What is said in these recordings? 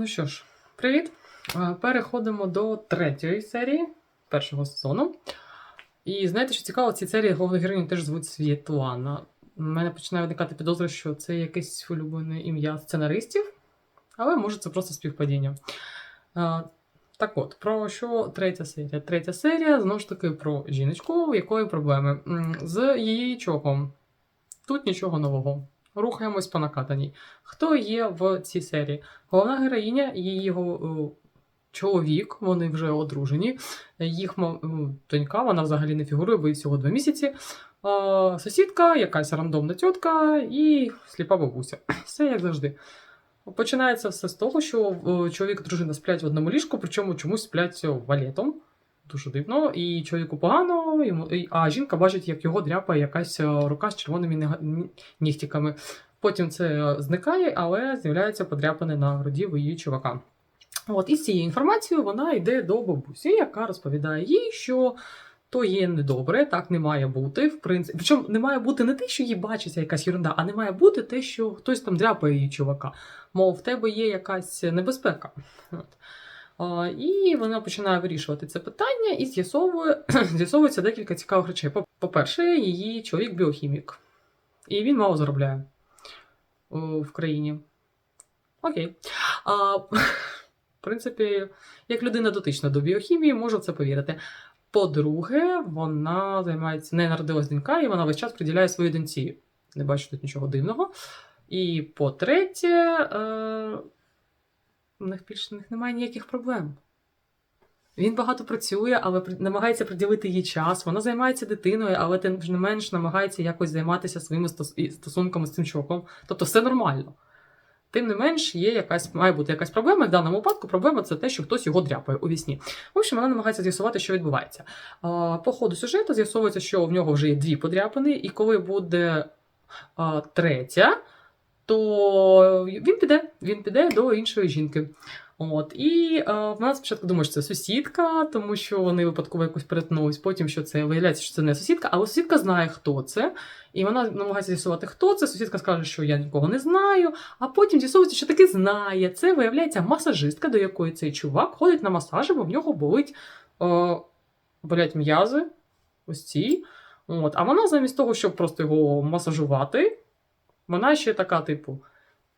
Ну що ж, привіт! Е, Переходимо до третьої серії першого сезону. І знаєте, що цікаво, в цій серії головну героїню теж звуть Світлана. У мене починає виникати підозра, що це якесь улюблене ім'я сценаристів, але може це просто співпадіння. Е, Так от, про що третя серія? Третя серія знову ж таки про жіночку, у якої проблеми з її чоком. Тут нічого нового. Рухаємось по накатаній. Хто є в цій серії? Головна героїня, її е, чоловік, вони вже одружені. Їх донька, вона взагалі не фігурує, бо їй всього два місяці. Е, Сусідка, якась рандомна тітка і сліпа бабуся. Все як завжди. Починається все з того, що е, чоловік і дружина сплять в одному ліжку, причому чомусь сплять валетом. Дуже дивно. І чоловіку погано, йому, а жінка бачить, як його дряпає якась е, рука з червоними нега- ні- нігтиками. Потім це е, зникає, але з'являється подряпане на груді в її чувака. От, і з цією інформацією вона йде до бабусі, яка розповідає їй, що то є недобре, так не має бути. В принципі, причому не має бути не те, що їй бачиться якась ерунда, а не має бути те, що хтось там дряпає її чувака. Мов, в тебе є якась небезпека. От. І вона починає вирішувати це питання і з'ясовує, з'ясовується декілька цікавих речей. По- По-перше, її чоловік біохімік, і він мало заробляє в країні. Окей. А, в принципі, як людина дотична до біохімії, можу в це повірити. По-друге, вона займається, не народилась донька, і вона весь час приділяє своїй доньці. Не бачу тут нічого дивного. І по-третє, е, у них більше у них немає ніяких проблем. Він багато працює, але намагається приділити їй час. Вона займається дитиною, але тим не менш намагається якось займатися своїми стосунками з цим чуваком. Тобто все нормально. Тим не менш, є якась, має бути якась проблема. В даному випадку проблема це те, що хтось його дряпає у вісні. В общем, вона намагається з'ясувати, що відбувається. По ходу сюжету з'ясовується, що в нього вже є дві подряпини, і коли буде третя, то він піде, він піде до іншої жінки. От, і е, вона спочатку думає, що це сусідка, тому що вони випадково якось перетнулись. Потім що це виявляється, що це не сусідка, але сусідка знає, хто це. І вона намагається з'ясувати, хто це. Сусідка скаже, що я нікого не знаю. А потім з'ясовується, що таки знає. Це виявляється масажистка, до якої цей чувак ходить на масажі, бо в нього болить е, болять м'язи. Ось ці. От. А вона замість того, щоб просто його масажувати, вона ще така, типу: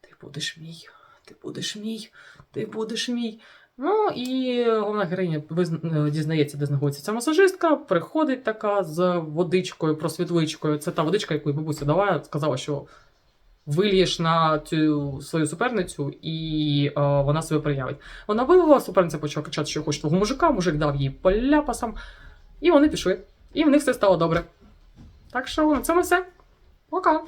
Ти будеш мій, ти будеш мій, ти будеш мій. Ну і головна героїня е, дізнається, де знаходиться ця масажистка, приходить така з водичкою, просвітличкою. Це та водичка, яку бабуся дала, сказала, що вилієш на цю свою суперницю, і е, вона себе проявить. Вона вилила, суперниця почала кричати, що хоче твого мужика, мужик дав їй по ляпасам, і вони пішли. І в них все стало добре. Так що на цьому все. Пока!